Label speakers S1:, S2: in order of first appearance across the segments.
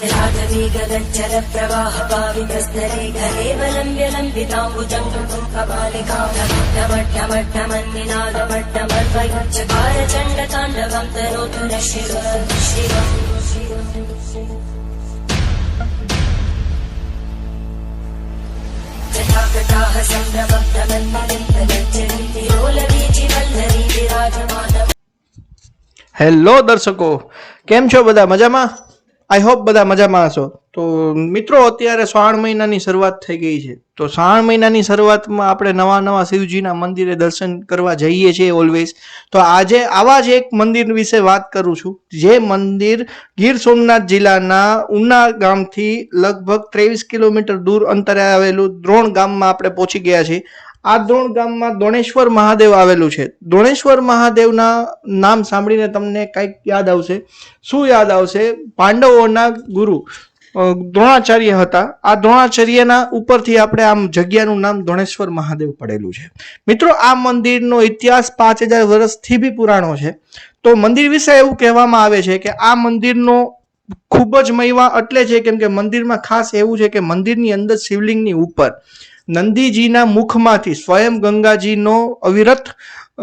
S1: राघवी गगच्चर प्रवाह पावितस्तरे केवलं व्यलम्बिताम्बुजं कपालिकामट्टमट्टमट्टमन्निनादमट्टमर्वयुच्चकार चण्डताण्डवं तनोतु न शिव शिव जटाकटाः सम्भ्रमब्धमन्निलिम्पगच्छन्ति लोलवीचिवल्लरी विराजमानम्
S2: હેલો દર્શકો કેમ છો બધા મજામાં આઈ હોપ બધા મજામાં હશો. તો મિત્રો, અત્યારે શ્રાવણ મહિનાની શરૂઆત થઈ ગઈ છે. તો શ્રાવણ મહિનાની શરૂઆતમાં આપણે નવા નવા શિવજીના મંદિરે દર્શન કરવા જઈએ છીએ ઓલવેઝ તો આજે આવા જ એક મંદિર વિશે વાત કરું છું, જે મંદિર ગીર સોમનાથ જિલ્લાના ઉના ગામથી લગભગ ત્રેવીસ કિલોમીટર દૂર અંતરે આવેલું દ્રોણ ગામમાં આપણે પહોંચી ગયા છીએ. આ દ્રોણ ગામમાં દોણેશ્વર મહાદેવ આવેલું છે. દોણેશ્વર મહાદેવના નામ સાંભળીને તમને કંઈક યાદ આવશે. શું યાદ આવશે? પાંડવોના ગુરુ દ્રોણાચાર્ય હતા. આ દ્રોણાચાર્યના ઉપરથી આપણે આમ જગ્યાનું નામ દોણેશ્વર મહાદેવ પડેલું છે. મિત્રો, આ મંદિરનો ઇતિહાસ પાંચ હજાર વર્ષથી બી પુરાણો છે. તો મંદિર વિશે એવું કહેવામાં આવે છે કે આ મંદિરનો ખૂબ જ મહિમા એટલે છે કેમ કે મંદિરમાં ખાસ એવું છે કે મંદિરની અંદર શિવલિંગની ઉપર નંદીજીના મુખમાંથી સ્વયં ગંગાજીનો અવિરત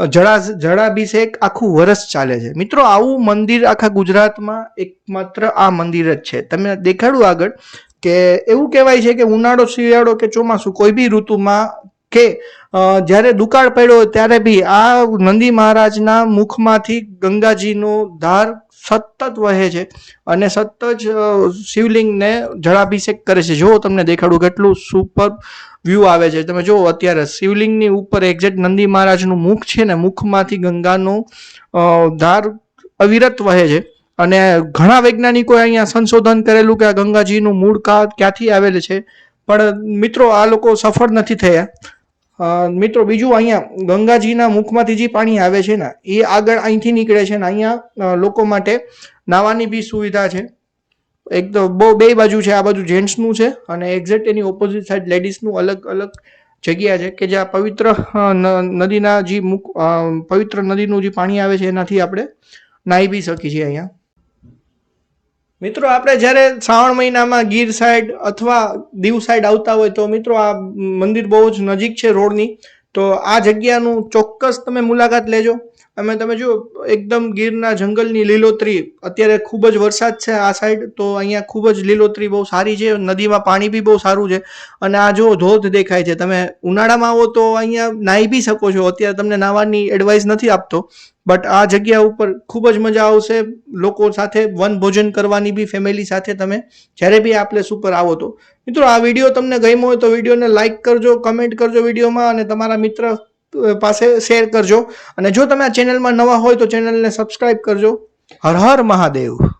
S2: જળા જળાભિષેક આખું વરસ ચાલે છે. મિત્રો, આવું મંદિર આખા ગુજરાતમાં એકમાત્ર આ મંદિર જ છે. તમે દેખાડું આગળ કે એવું કહેવાય છે કે ઉનાળો, શિયાળો કે ચોમાસું કોઈ બી ઋતુમાં કે જ્યારે દુકાળ પડ્યો ત્યારે બી આ નંદી મહારાજના મુખમાંથી ગંગાજીનો ધાર સતત વહે છે અને સતત જ શિવલિંગને જળાભિષેક કરે છે. જો તમને દેખાડું કેટલું સુપર વ્યૂ આવે છે. તમે જુઓ અત્યારે શિવલિંગની ઉપર એક્ઝેક્ટ નંદી મહારાજનું મુખ છે ને મુખમાંથી ગંગાનું ધાર અવિરત વહે છે. અને ઘણા વૈજ્ઞાનિકોએ અહીંયા સંશોધન કરેલું કે આ ગંગાજીનું મૂળ કા, ક્યાંથી આવેલ છે. પણ મિત્રો, આ લોકો સફળ નથી થયા. મિત્રો, બીજું અહીંયા ગંગાજીના મુખમાંથી જે પાણી આવે છે ને, એ આગળ અહીંથી નીકળે છે ને, અહીંયા લોકો માટે નાવાની બી સુવિધા છે. એક તો બહુ, બે બાજુ છે, આ બાજુ જેન્ટ્સનું છે અને એક્ઝેક્ટ એની ઓપોઝિટ સાઈડ લેડીઝનું અલગ અલગ જગ્યા છે કે જ્યાં પવિત્ર નદીના જે મુખ પવિત્ર નદીનું જે પાણી આવે છે, એનાથી આપણે નાહી બી શકીએ છીએ અહીંયા. મિત્રો, આપણે જ્યારે શ્રાવણ મહિનામાં ગીર સાઈડ અથવા દીવ સાઈડ આવતા હોય તો મિત્રો, આ મંદિર બહુ જ નજીક છે રોડની. તો આ જગ્યાનું ચોક્કસ તમે મુલાકાત લેજો. અમે તમે જો એકદમ ગીરના જંગલની લીલોતરી. અત્યારે ખૂબ જ વરસાદ છે આ સાઈડ, તો અહીંયા ખૂબ જ લીલોતરી બહુ સારી છે. નદીમાં પાણી બી બહુ સારું છે. અને આ જો ધોધ દેખાય છે. તમે ઉનાળામાં આવો તો અહીંયા નાહી બી શકો છો. અત્યારે તમને નાહવાની એડવાઇસ નથી આપતો. બટ આ જગ્યા ઉપર ખૂબ જ મજા આવશે. લોકો સાથે વન ભોજન કરવાની બી ફેમિલી સાથે તમે જ્યારે બી આ પ્લેસ ઉપર આવો તો. મિત્રો, આ વીડિયો તમને ગમ્યો હોય તો વિડીયોને લાઇક કરજો કમેન્ટ કરજો વિડીયોમાં અને તમારા મિત્ર પાસે શેર કરજો. અને જો તમે આ ચેનલમાં નવા હોય તો ચેનલને સબસ્ક્રાઈબ કરજો. હર હર મહાદેવ.